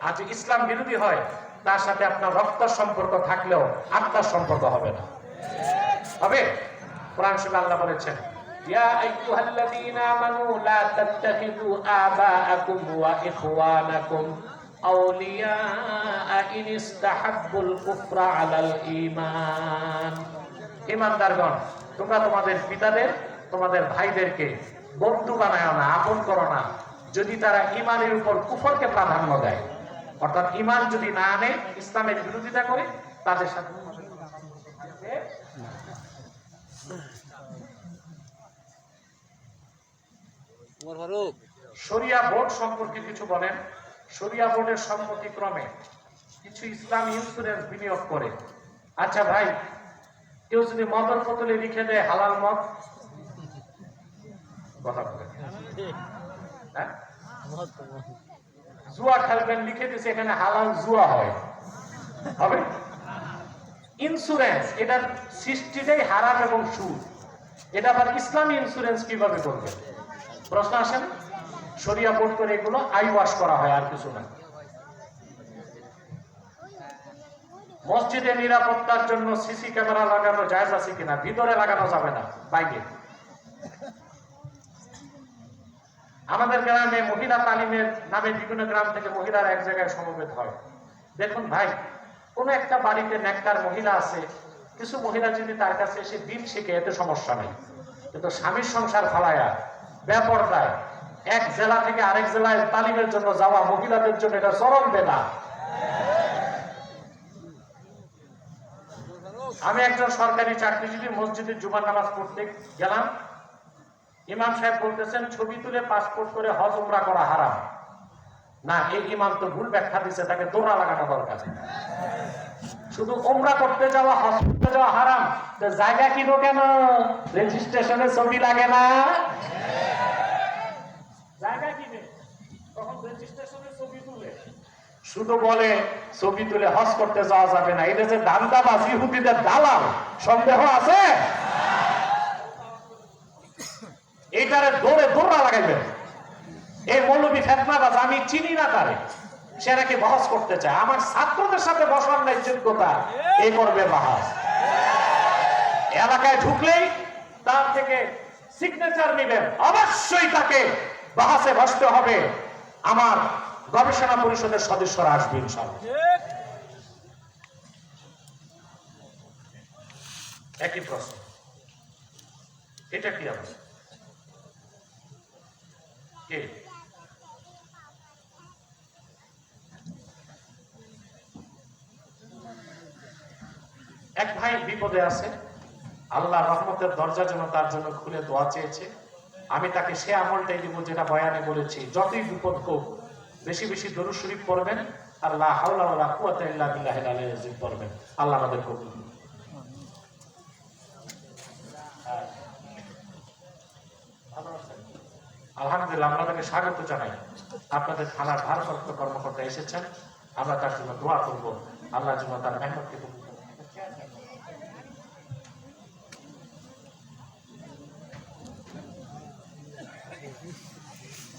আর ইসলাম বিরোধী হয়, তার সাথে আপনার রক্ত সম্পর্ক থাকলেও আত্মার সম্পর্ক হবে না। হবে? কোরআন শরীফে আল্লাহ বলেছেন লা তোমরা তোমাদের পিতাদের, তোমাদের ভাইদেরকে বন্ধু বানায় না, আপন করো না। যদি তারা ইমানের উপর কুফরকে প্রাধান্য দেয় অর্থাৎ ইমান যদি না আনে ইসলামের বিরোধিতা করে তাদের সাথে শরিয়া বোর্ড সম্পর্কে কিছু বলেন। শরিয়া বোর্ডের সম্মতিক্রমে কিছু ইসলাম ইন্স্যুরেন্স বিনিয়োগ করে। আচ্ছা ভাই কেউ যদি মদর বোতলে লিখে দেয় হালাল মদ? কথা বলে। হ্যাঁ? জুয়া খেলবেন, লিখে দিছে, এখানে হালাল জুয়া হয়। হবে? ইন্স্যুরেন্স এটার সৃষ্টিটাই হারাম এবং সুদ। এটা আবার ইসলামী ইন্স্যুরেন্স কীভাবে করবে? প্রশ্ন আসেন সরিয়া বোর্ড করে এগুলো আই ওয়াশ করা হয়, আর কিছু না। মসজিদে নিরাপত্তার জন্য সিসি ক্যামেরা লাগানো জায়জ আছে কিনা? ভিতরে লাগানো যাবে না, বাইরে। আমাদের গ্রামে মহিলা তালিমের নামে বিভিন্ন গ্রাম থেকে মহিলারা এক জায়গায় সমবেত হয়। দেখুন ভাই, কোন একটা বাড়িতে নেককার মহিলা আছে, কিছু মহিলা যদি তার কাছে এসে দিন শিখে, এতে সমস্যা নেই। কিন্তু স্বামীর সংসার ফালায়া ব্যাপারটায় এক জেলা থেকে আরেক জেলায় তালিমের জন্য যাওয়া মহিলাদের জন্য এটা চরম বেদা আমি একজন সরকারি চাকরিজীবী মসজিদে জুমার নামাজ পড়তে গেলাম। ইমাম সাহেব বলতেছেন, ছবি তুলে পাসপোর্ট করে হজ উমরা করা হারাম। না, এই ইমাম তো ভুল ব্যাখ্যা দিচ্ছে তাকে দৌড়া লাগানো দরকার। শুধু ওমরা করতে যাওয়া, হজ করতে যাওয়া হারাম। জায়গা কিনো কেন? রেজিস্ট্রেশনে ছবি লাগে না। জায়গা কিনে ছবি তুলে। শুধু বলে, ছবি তুলে হজ করতে যাওয়া যাবে না। এটা যে দান্দাবাজ, ইহুদিদের দালাল, সন্দেহ আছে? এইটারে দৌড়ে দৌড়া লাগাইবেন। এই মৌলবী ফেতনাবাজ আমি চিনি না তারে। সে নাকি বহস করতে চায়। আমার ছাত্রদের সাথে বসার নাই যোগ্যতা এই করবে বাহাস। এলাকায় ঢুকলেই তার থেকে সিগনেচার নেবেন। অবশ্যই তাকে বাহাসে বসতে হবে। আমার গবেষণা পরিষদের সদস্যরা আসবে ইনশাআল্লাহ। একই প্রশ্ন। এটা কি আবার? এক ভাই বিপদে আছে। আল্লাহ রহমতের দরজা যেন তার জন্য খুলে দোয়া চেয়েছে। আমি তাকে সে আমলটাই দিব যেটা বয়ানে বলেছি। যতই বিপদ হোক, বেশি বেশি দরুদ শরীফ পড়বেন আর লা হাওলা ওয়ালা কুওয়াতা ইল্লা পড়বেন। আল্লাহ আমাদের কবুল করুন। হ্যাঁ। ভালো আছেন? আলহামদুলিল্লাহ আপনাদেরকে স্বাগত জানাই। আপনাদের থানার ভারপ্রাপ্ত কর্মকর্তা এসেছেন। আমরা তার জন্য দোয়া করব। আল্লাহ যেন তার মেহনতকে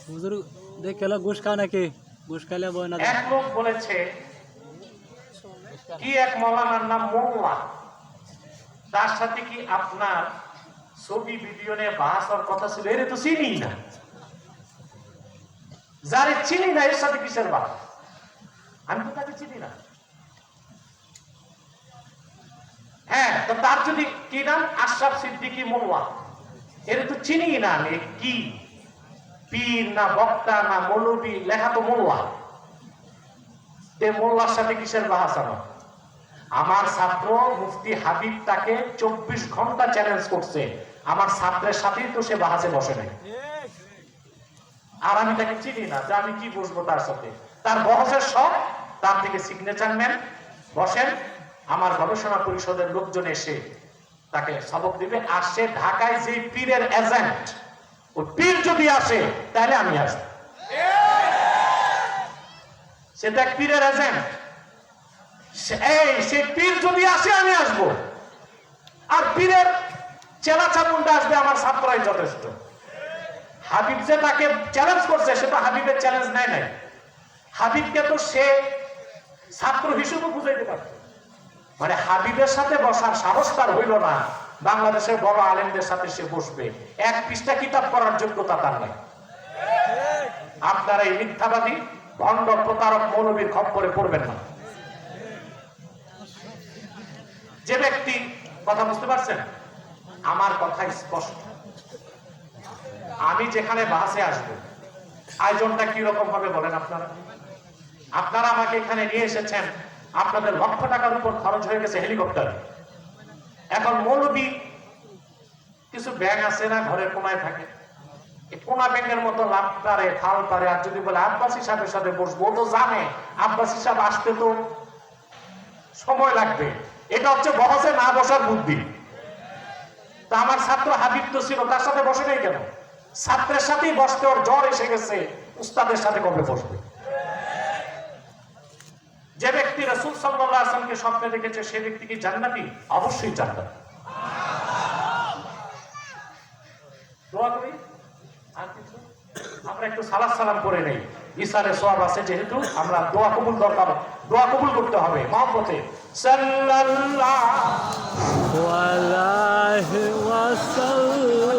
হুজুর দেখ খেলা ঘুষ খাও নাকি? ঘুষ খাইলে বয় না এক লোক বলেছে কি এক মৌলানার নাম মোল্লা তার সাথে কি আপনার ছবি ভিডিও নিয়ে বাস হওয়ার কথা ছিল? এর তো চিনি না। যারে চিনি না, এর সাথে কিসের বাস আমি তো তাকে চিনি না। হ্যাঁ তো তার যদি কি নাম? আশরাফ সিদ্দিকী মোল্লা এর তো চিনি না, আমি কি? পীর না বক্তা না মৌলবী, লেখা তো মোল্লা তে মোল্লার সাথে কিসের বাহাস আমার আমার ছাত্র মুফতি হাবিব তাকে চব্বিশ ঘণ্টা চ্যালেঞ্জ করছে। আমার ছাত্রের সাথেই তো সে বাহাসে বসে নাই। আর আমি তাকে চিনি না যে আমি কি বসবো তার সাথে। তার বহসের সব তার থেকে সিগনেচার নেন। বসেন, আমার গবেষণা পরিষদের লোকজন এসে তাকে সবক দিবে। আর সে ঢাকায় যে পীরের এজেন্ট ওই পীর যদি আসে, তাহলে আমি আসব। সে এক পীরের এজেন্ট এই, সে পীর যদি আসে, আমি আসব। আর পীরের চেলা চামুন্ডা আসবে, আমার ছাত্রাই যথেষ্ট। হাবিব যে তাকে চ্যালেঞ্জ করছে, সে তো হাবিবের চ্যালেঞ্জ নেয় নাই। হাবিবকে তো সে ছাত্র হিসেবে বুঝাইতে পারত। মানে হাবিবের সাথে বসার সাহস তার হইল না। বাংলাদেশের বড় আলেমদের সাথে সে বসবে। এক পৃষ্ঠা কিতাব করার যোগ্যতা তার নাই। আপনারা এই মিথ্যাবাদী, ভণ্ড, প্রতারক, মৌলবীর খপ্পরে পড়বেন না। যে ব্যক্তি, কথা বুঝতে পারছেন? আমার কথা স্পষ্ট। আমি যেখানে বাসে আসব, আয়োজনটা কি রকম হবে বলেন আপনারা? আপনারা আমাকে এখানে নিয়ে এসেছেন, আপনাদের লক্ষ টাকার উপর খরচ হয়ে গেছে হেলিকপ্টার। এখন মৌলবি, কিছু ব্যাগ আছে না ঘরের কোনায় থাকে? কোনা ব্যাগের মতো লাভ পারে থাল পারে আর যদি বলে আব্বাস হিসাবের সাথে বসবো, ও তো জানে, আব্বাস হিসাব আসতে তো সময় লাগবে। এটা হচ্ছে বহসে না বসার বুদ্ধি। তা আমার ছাত্র হাবিব তো ছিল, তার সাথে বসে নাই কেন? ছাত্রের সাথেই বসতে ওর জ্বর এসে গেছে, উস্তাদের সাথে কবে বসবে? যে ব্যক্তি রসুল সাল্লাহ আসলামকে স্বপ্নে দেখেছে, সে ব্যক্তি কি জান্নাতি? অবশ্যই জান্নাতি। আমরা একটু সালাদ সালাম করে নেই। ইসারে সব আছে যেহেতু, আমরা দোয়া কবুল দরকার, দোয়া কবুল করতে হবে মহব্বতে। সাল্লাল্লাহু আলাইহি ওয়াসাল্লাম।